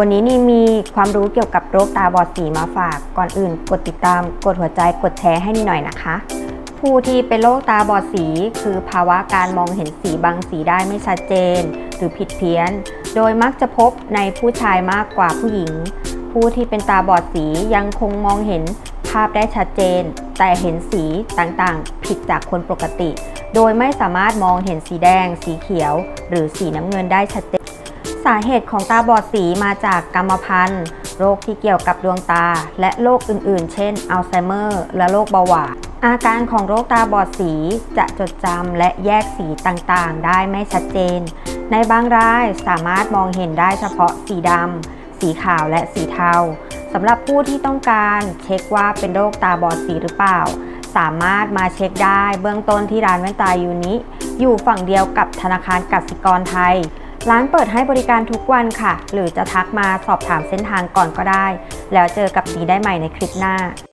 วันนี้นี่มีความรู้เกี่ยวกับโรคตาบอดสีมาฝาก ก่อนอื่น กดติดตาม กดหัวใจ กดแชร์ให้นี่หน่อยนะคะ ผู้ที่เป็นโรคตาบอดสี คือภาวะการมองเห็นสีบางสีได้ไม่ชัดเจน หรือผิดเพี้ยน โดยมักจะพบในผู้ชายมากกว่าผู้หญิง ผู้ที่เป็นตาบอดสียังคงมองเห็นภาพได้ชัดเจน แต่เห็นสีต่างๆ ผิดจากคนปกติ โดยไม่สามารถมองเห็นสีแดง สีเขียว หรือสีน้ำเงินได้ชัดเจนาเหตุของตาบอดสีมาจากกรรมพันธุ์ โรคที่เกี่ยวกับดวงตา และโรคอื่นๆ เช่น อัลไซเมอร์ และโรคเบาหวานอาการของโรคตาบอดสีจะจดจำและแยกสีต่างๆ ได้ไม่ชัดเจน ในบางรายสามารถมองเห็นได้เฉพาะสีดำ สีขาวและสีเทาสำหรับผู้ที่ต้องการเช็คว่าเป็นโรคตาบอดสีหรือเปล่า สามารถมาเช็คได้เบื้องต้นที่ร้านแว่นตายูนิอยู่ฝั่งเดียวกับธนาคารกสิกรไทย ร้านเปิดให้บริการทุกวันค่ะ หรือจะทักมาสอบถามเส้นทางก่อนก็ได้ แล้วเจอกับสีได้ใหม่ในคลิปหน้า